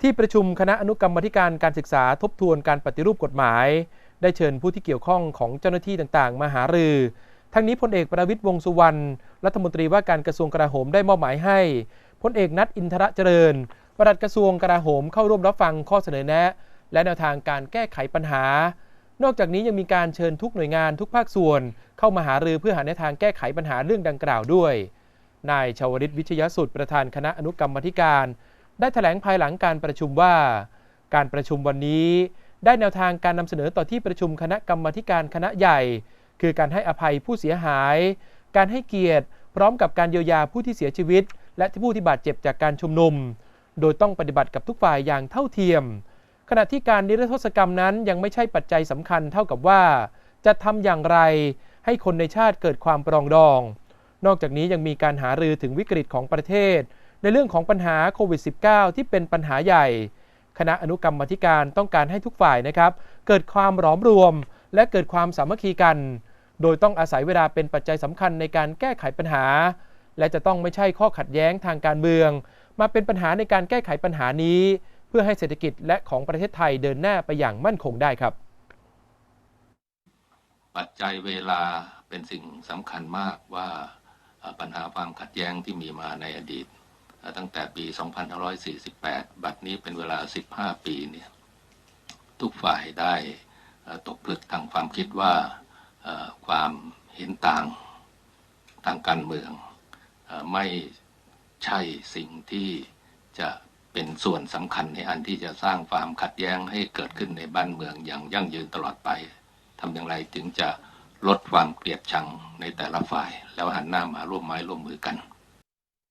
ที่ประชุมคณะอนุกรรมธิการการศึกษาทบทวนการปฏิรูปกฎหมาย ได้เชิญผู้ที่เกี่ยวข้องของเจ้าหน้าที่ต่างๆ มาหารือ ทั้งนี้พลเอกประวิตยวงสุวรรณรัฐมนตรีว่าการกระทรวงกลาโหมได้มอบหมายให้พลเอกนัทอินทรเจริญปลัดกระทรวงกลาโหมเข้าร่วมรับฟังข้อเสนอแนะ และแนวทางการแก้ไขปัญหา นอกจากนี้ยังมีการเชิญทุกหน่วยงานทุกภาคส่วน เข้ามาหารือเพื่อหาแนวทางแก้ไขปัญหาเรื่องดังกล่าวด้วยนายชาวริตวิชยสุดประธานคณะอนุกรรมธิการ ได้แถลงภายหลังการประชุมว่า การประชุมวันนี้ ได้แนวทางการนำเสนอต่อที่ประชุมคณะกรรมธิการคณะใหญ่ คือการให้อภัยผู้เสียหาย การให้เกียรติ พร้อมกับการเยียวยาผู้ที่เสียชีวิต และผู้ที่บาดเจ็บจากการชุมนุม โดยต้องปฏิบัติกับทุกฝ่ายอย่างเท่าเทียม ขณะที่การนิรโทษกรรมนั้นยังไม่ใช่ปัจจัยสำคัญเท่ากับว่า จะทำอย่างไรให้คนในชาติเกิดความปรองดอง นอกจากนี้ยังมีการหารือถึงวิกฤตของประเทศ ในเรื่องของปัญหาโควิด -19 ที่เป็นปัญหาใหญ่ คณะอนุกรรมธิการต้องการให้ทุกฝ่ายนะครับ เกิดความหลอมรวม และเกิดความสามัคคีกัน โดยต้องอาศัยเวลาเป็นปัจจัยสำคัญในการแก้ไขปัญหา และจะต้องไม่ใช่ข้อขัดแย้งทางการเมือง มาเป็นปัญหาในการแก้ไขปัญหานี้ เพื่อให้เศรษฐกิจและของประเทศไทยเดินหน้าไปอย่างมั่นคงได้ครับ ปัจจัยเวลาเป็นสิ่งสำคัญมากว่าปัญหาความขัดแย้งที่มีมาในอดีต ตั้งแต่ปี 2548 บัดนี้เป็นเวลา 15 ปีเนี่ยทุกฝ่ายได้ตกผลึกทางความคิดว่าความเห็นต่างทางการเมือง ไม่ใช่สิ่งที่จะเป็นส่วนสำคัญในอันที่จะสร้างความขัดแย้งให้เกิดขึ้นในบ้านเมืองอย่างยั่งยืนตลอดไปทำอย่างไรถึงจะลดความเกลียดชังในแต่ละฝ่าย แล้วหันหน้ามาร่วมไม้ร่วมมือกัน